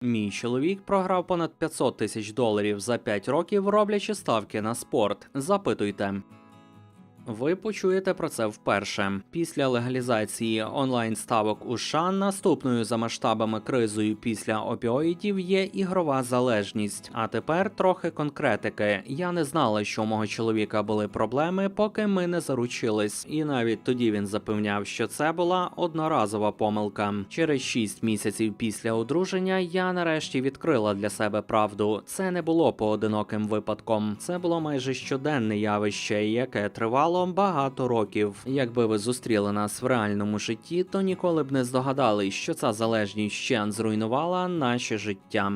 Мій чоловік програв понад 500 тисяч доларів за 5 років, роблячи ставки на спорт. Запитуйте. Ви почуєте про це вперше. Після легалізації онлайн ставок у США наступною за масштабами кризою після опіоїдів є ігрова залежність. А тепер трохи конкретики. Я не знала, що у мого чоловіка були проблеми, поки ми не заручились. І навіть тоді він запевняв, що це була одноразова помилка. Через 6 місяців після одруження я нарешті відкрила для себе правду. Це не було поодиноким випадком. Це було майже щоденне явище, яке тривало багато років. Якби ви зустріли нас в реальному житті, то ніколи б не здогадались, що ця залежність ще зруйнувала наше життя.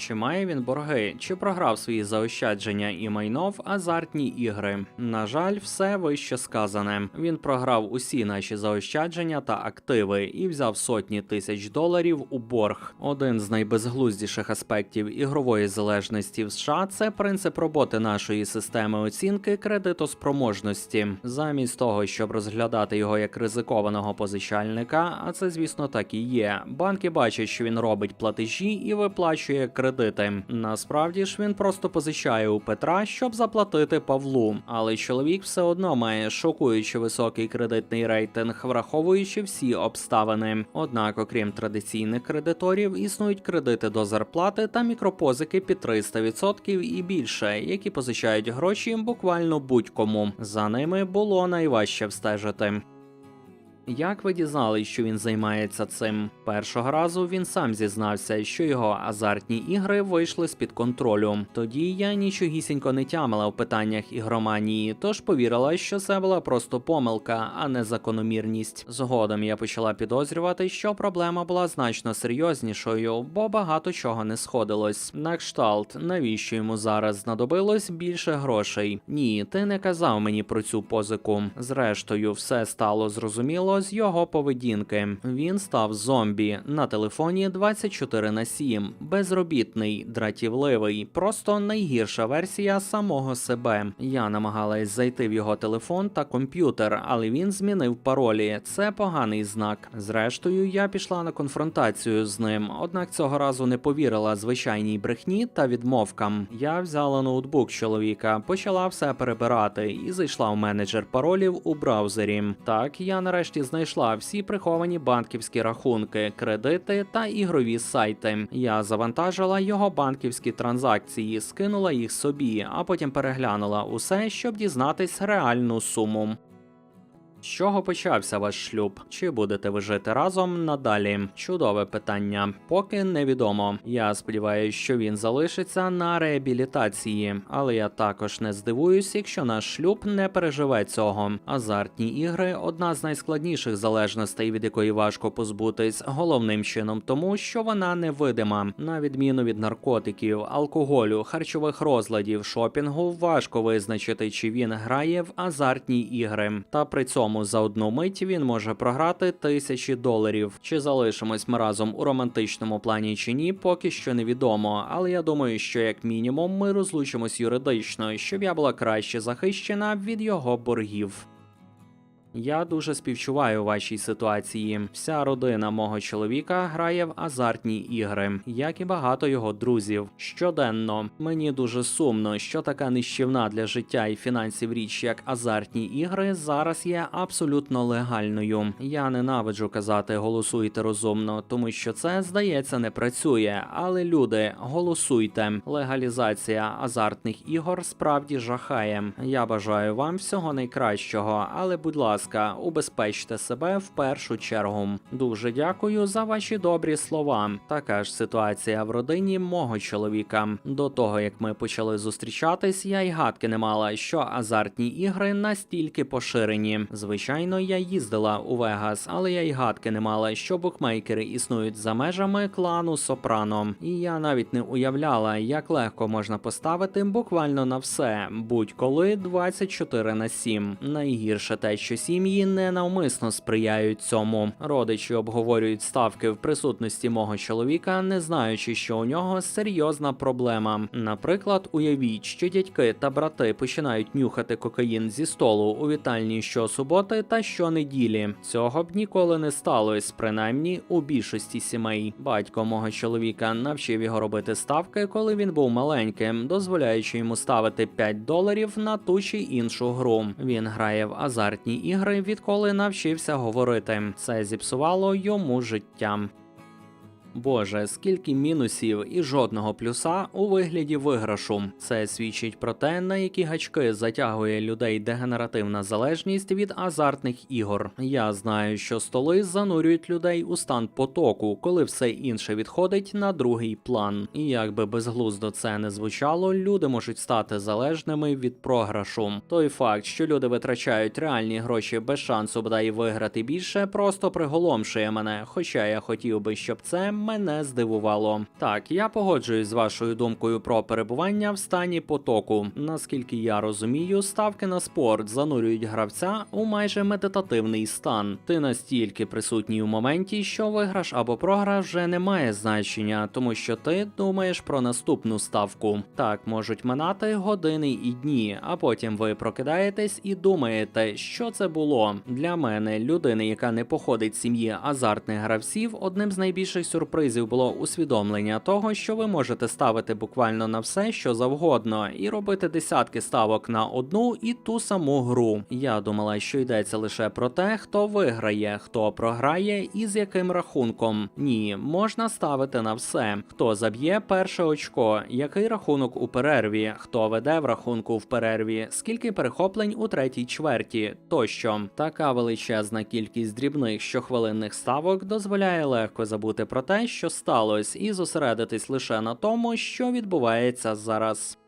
Чи має він борги, чи програв свої заощадження і майно в азартні ігри? На жаль, все вище сказане. Він програв усі наші заощадження та активи і взяв сотні тисяч доларів у борг. Один з найбезглуздіших аспектів ігрової залежності в США це принцип роботи нашої системи оцінки кредитоспроможності. Замість того, щоб розглядати його як ризикованого позичальника, а це звісно так і є. Банки бачать, що він робить платежі і виплачує кредити. Насправді ж він просто позичає у Петра, щоб заплатити Павлу. Але чоловік все одно має шокуючи високий кредитний рейтинг, враховуючи всі обставини. Однак, окрім традиційних кредиторів, існують кредити до зарплати та мікропозики під 300% і більше, які позичають гроші буквально будь-кому. За ними було найважче встежити. Як ви дізнались, що він займається цим? Першого разу він сам зізнався, що його азартні ігри вийшли з під контролю. Тоді я нічогісінько не тямила в питаннях ігроманії, тож повірила, що це була просто помилка, а не закономірність. Згодом я почала підозрювати, що проблема була значно серйознішою, бо багато чого не сходилось. На кшталт, навіщо йому зараз знадобилось більше грошей? Ні, ти не казав мені про цю позику. Зрештою, все стало зрозуміло з його поведінки. Він став зомбі на телефоні 24 на 7, безробітний, дратівливий, просто найгірша версія самого себе. Я намагалась зайти в його телефон та комп'ютер, але він змінив паролі. Це поганий знак. Зрештою, я пішла на конфронтацію з ним, однак цього разу не повірила звичайній брехні та відмовкам. Я взяла ноутбук чоловіка, почала все перебирати і зайшла в менеджер паролів у браузері. Так я нарешті знайшла всі приховані банківські рахунки, кредити та ігрові сайти. Я завантажила його банківські транзакції, скинула їх собі, а потім переглянула усе, щоб дізнатись реальну суму. З чого почався ваш шлюб? Чи будете ви жити разом надалі? Чудове питання. Поки невідомо. Я сподіваюся, що він залишиться на реабілітації, але я також не здивуюсь, якщо наш шлюб не переживе цього. Азартні ігри одна з найскладніших залежностей, від якої важко позбутись, головним чином тому, що вона невидима. На відміну від наркотиків, алкоголю, харчових розладів, шопінгу, важко визначити, чи він грає в азартні ігри. Та при цьому за одну мить він може програти тисячі доларів. Чи залишимось ми разом у романтичному плані чи ні, поки що невідомо. Але я думаю, що як мінімум ми розлучимось юридично, щоб я була краще захищена від його боргів. Я дуже співчуваю вашій ситуації. Вся родина мого чоловіка грає в азартні ігри, як і багато його друзів. Щоденно мені дуже сумно, що така нищівна для життя і фінансів річ, як азартні ігри, зараз є абсолютно легальною. Я ненавиджу казати голосуйте розумно, тому що це здається не працює. Але люди, голосуйте. Легалізація азартних ігор справді жахає. Я бажаю вам всього найкращого, але будь ласка ласка, убезпечте себе в першу чергу. Дуже дякую за ваші добрі слова. Така ж ситуація в родині мого чоловіка. До того як ми почали зустрічатись, я й гадки не мала, що азартні ігри настільки поширені. Звичайно, я їздила у Вегас, але я й гадки не мала, що букмекери існують за межами клану Сопрано. І я навіть не уявляла, як легко можна поставити буквально на все, будь-коли 24 на 7. Найгірше те, що сім'ї ненавмисно сприяють цьому. Родичі обговорюють ставки в присутності мого чоловіка, не знаючи, що у нього серйозна проблема. Наприклад, уявіть, що дядьки та брати починають нюхати кокаїн зі столу у вітальні щосуботи та щонеділі. Цього б ніколи не сталося, принаймні у більшості сімей. Батько мого чоловіка навчив його робити ставки, коли він був маленьким, дозволяючи йому ставити 5 доларів на ту чи іншу гру. Він грає в азартні ігри, відколи навчився говорити. Це зіпсувало йому життя. Боже, скільки мінусів і жодного плюса у вигляді виграшу. Це свідчить про те, на які гачки затягує людей дегенеративна залежність від азартних ігор. Я знаю, що столи занурюють людей у стан потоку, коли все інше відходить на другий план. І як би безглуздо це не звучало, люди можуть стати залежними від програшу. Той факт, що люди витрачають реальні гроші без шансу бодай виграти більше, просто приголомшує мене. Хоча я хотів би, щоб це мене здивувало. Так, я погоджуюсь з вашою думкою про перебування в стані потоку. Наскільки я розумію, ставки на спорт занурюють гравця у майже медитативний стан. Ти настільки присутній у моменті, що виграш або програш вже не має значення, тому що ти думаєш про наступну ставку. Так можуть минати години і дні, а потім ви прокидаєтесь і думаєте, що це було. Для мене, людини, яка не походить з сім'ї азартних гравців, одним з найбільших сюрпризів було усвідомлення того, що ви можете ставити буквально на все, що завгодно, і робити десятки ставок на одну і ту саму гру. Я думала, що йдеться лише про те, хто виграє, хто програє і з яким рахунком. Ні, можна ставити на все. Хто заб'є перше очко, який рахунок у перерві, хто веде в рахунку в перерві, скільки перехоплень у третій чверті, тощо. Така величезна кількість дрібних щохвилинних ставок дозволяє легко забути про те, що сталося, і зосередитись лише на тому, що відбувається зараз.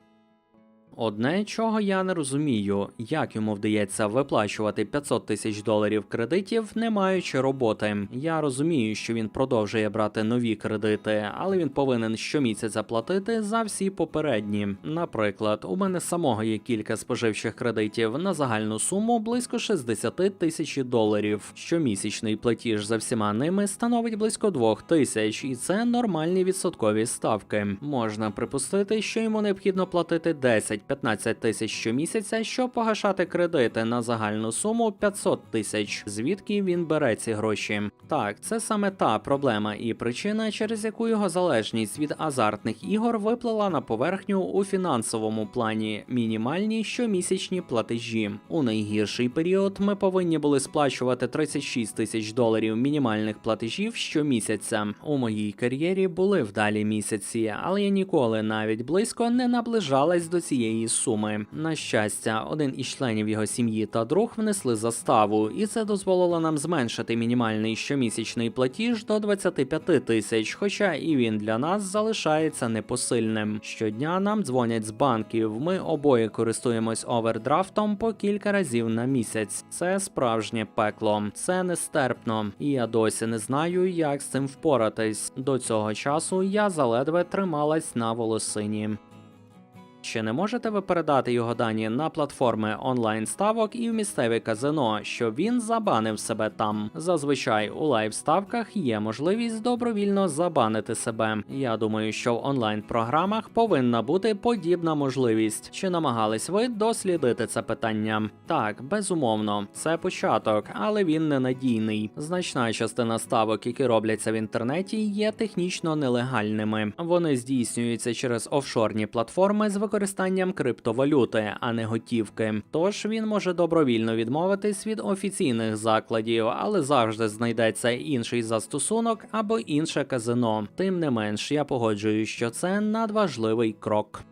Одне, чого я не розумію, як йому вдається виплачувати 500 тисяч доларів кредитів, не маючи роботи. Я розумію, що він продовжує брати нові кредити, але він повинен щомісяця платити за всі попередні. Наприклад, у мене самого є кілька споживчих кредитів на загальну суму близько 60 тисяч доларів. Щомісячний платіж за всіма ними становить близько 2 тисяч, і це нормальні відсоткові ставки. Можна припустити, що йому необхідно платити 10 15 тисяч щомісяця, щоб погашати кредити на загальну суму 500 тисяч. Звідки він бере ці гроші? Так, це саме та проблема і причина, через яку його залежність від азартних ігор виплила на поверхню у фінансовому плані мінімальні щомісячні платежі. У найгірший період ми повинні були сплачувати 36 тисяч доларів мінімальних платежів щомісяця. У моїй кар'єрі були вдалі місяці, але я ніколи навіть близько не наближалась до цієї суми. На щастя, один із членів його сім'ї та друг внесли заставу, і це дозволило нам зменшити мінімальний щомісячний платіж до 25 тисяч, хоча і він для нас залишається непосильним. Щодня нам дзвонять з банків. Ми обоє користуємось овердрафтом по кілька разів на місяць. Це справжнє пекло, це нестерпно, і я досі не знаю, як з цим впоратись. До цього часу я заледве трималась на волосині. Чи не можете ви передати його дані на платформи онлайн ставок і в місцеві казино, що він забанив себе там? Зазвичай у лайв ставках є можливість добровільно забанити себе. Я думаю, що в онлайн програмах повинна бути подібна можливість. Чи намагались ви дослідити це питання? Так, безумовно, це початок, але він ненадійний. Значна частина ставок, які робляться в інтернеті, є технічно нелегальними. Вони здійснюються через офшорні платформи з використанням криптовалюти, а не готівки. Тож він може добровільно відмовитись від офіційних закладів, але завжди знайдеться інший застосунок або інше казино. Тим не менш, я погоджуюсь, що це надважливий крок.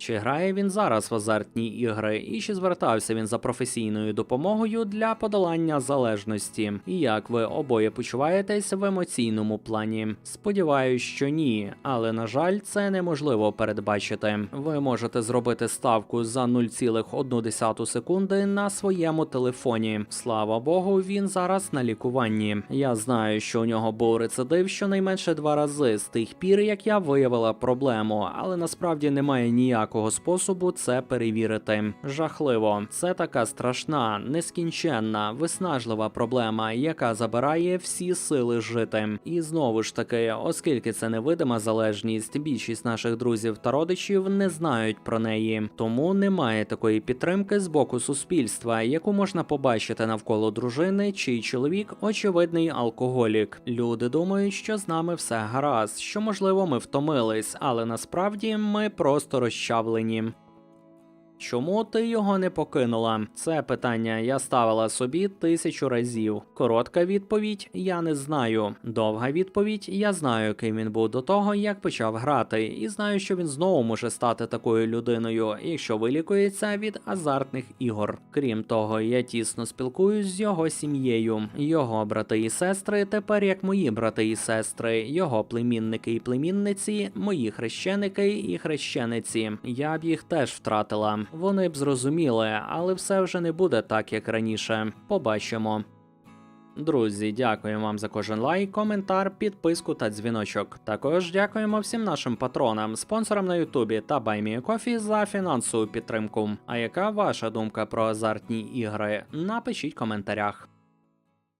Чи грає він зараз в азартні ігри, і чи звертався він за професійною допомогою для подолання залежності? І як ви обоє почуваєтесь в емоційному плані? Сподіваюсь, що ні, але на жаль, це неможливо передбачити. Ви можете зробити ставку за 0,1 секунди на своєму телефоні. Слава Богу, він зараз на лікуванні. Я знаю, що у нього був рецидив щонайменше два рази з тих пір, як я виявила проблему, але насправді немає ніякого ніякого способу це перевірити. Жахливо, це така страшна, нескінченна, виснажлива проблема, яка забирає всі сили жити. І знову ж таки, оскільки це невидима залежність, більшість наших друзів та родичів не знають про неї, тому немає такої підтримки з боку суспільства, яку можна побачити навколо дружини, чий чоловік очевидний алкоголік. Люди думають, що з нами все гаразд, що можливо ми втомились, але насправді ми просто розчавлені. gobliņiem. Чому ти його не покинула? Це питання я ставила собі тисячу разів. Коротка відповідь я не знаю. Довга відповідь я знаю, ким він був до того, як почав грати, і знаю, що він знову може стати такою людиною, якщо вилікується від азартних ігор. Крім того, я тісно спілкуюсь з його сім'єю. Його брати і сестри тепер як мої брати і сестри, його племінники і племінниці, мої хрещеники і хрещениці. Я б їх теж втратила. Вони б зрозуміли, але все вже не буде так, як раніше. Побачимо. Друзі, дякуємо вам за кожен лайк, коментар, підписку та дзвіночок. Також дякуємо всім нашим патронам, спонсорам на Ютубі та BuyMeACoffee за фінансову підтримку. А яка ваша думка про азартні ігри? Напишіть в коментарях.